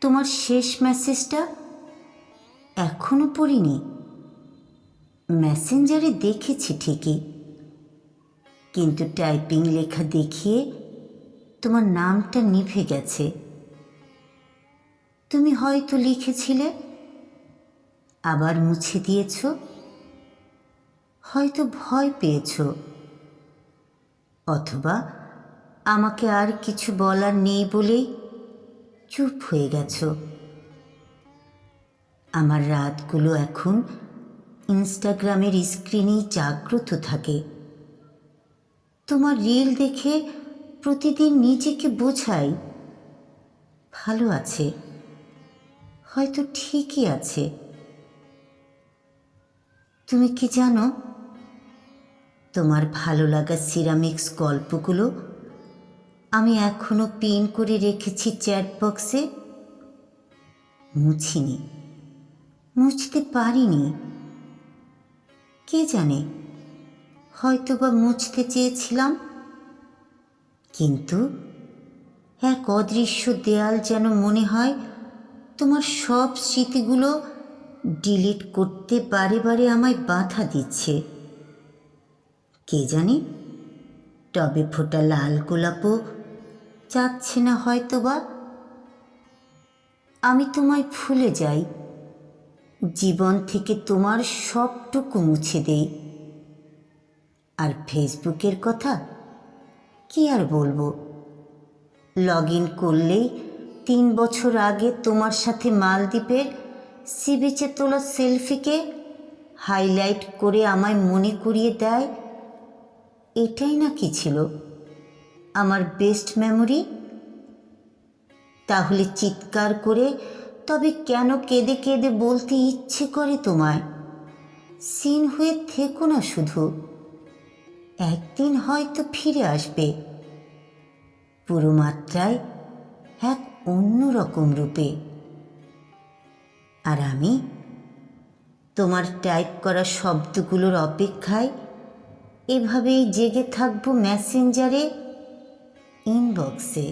তোমার শেষ মেসেজটা এখনও পড়িনি। মেসেঞ্জারে দেখেছি ঠিকই। কিন্তু টাইপিং লেখা দেখিয়ে তোমার নামটা নিভে গেছে। তুমি হয়তো লিখেছিলে, আবার মুছে দিয়েছ, হয়তো ভয় পেয়েছ, অথবা আমাকে আর কিছু বলার নেই বলেই চুপ হয়ে গেছ। আমার রাতগুলো এখন ইনস্টাগ্রামের স্ক্রিনেই জাগ্রত থাকে। তোমার রিল দেখে প্রতিদিন নিজেকে বোঝাই ভালো আছে, হয়তো ঠিকই আছে। তুমি কি জানো, তোমার ভালো লাগা সিরামিক্স গল্পগুলো আমি এখনও পিন করে রেখেছি চ্যাট বক্সে। মুছিনি। মুছতে পারিনি। কে জানে? হয়তো বা মুছতে চেয়েছিলাম। কিন্তু এক অদৃশ্য দেয়াল যেন মনে হয় তোমার সব স্মৃতিগুলো ডিলিট করতে বারে বারে আমায় বাধা দিচ্ছে। কে জানি? টবে ফোটা লাল গোলাপও চাচ্ছে না হয়তো বা আমি তোমায় ভুলে যাই। জীবন থেকে তোমার সবটুকু মুছে দেই। আর ফেসবুকের কথা কি আর বলব? লগ ইন করলেই তিন বছর আগে তোমার সাথে মালদ্বীপের সি বিচে তোলা সেলফিকে হাইলাইট করে আমায় মনে করিয়ে দেয়। এটাই না কি ছিল? আমার বেস্ট মেমোরি তাহলে চিৎকার করে, তবে কেন কেঁদে কেঁদে বলতে ইচ্ছে করে তোমায়? সিন হয়ে থেকো না শুধু। একদিন হয়তো ফিরে আসবে। পুরো মাত্রায় এক অন্যরকম রূপে। আর আমি? তোমার টাইপ করা শব্দগুলোর অপেক্ষায় এভাবেই জেগে থাকব মেসেঞ্জারে inboxi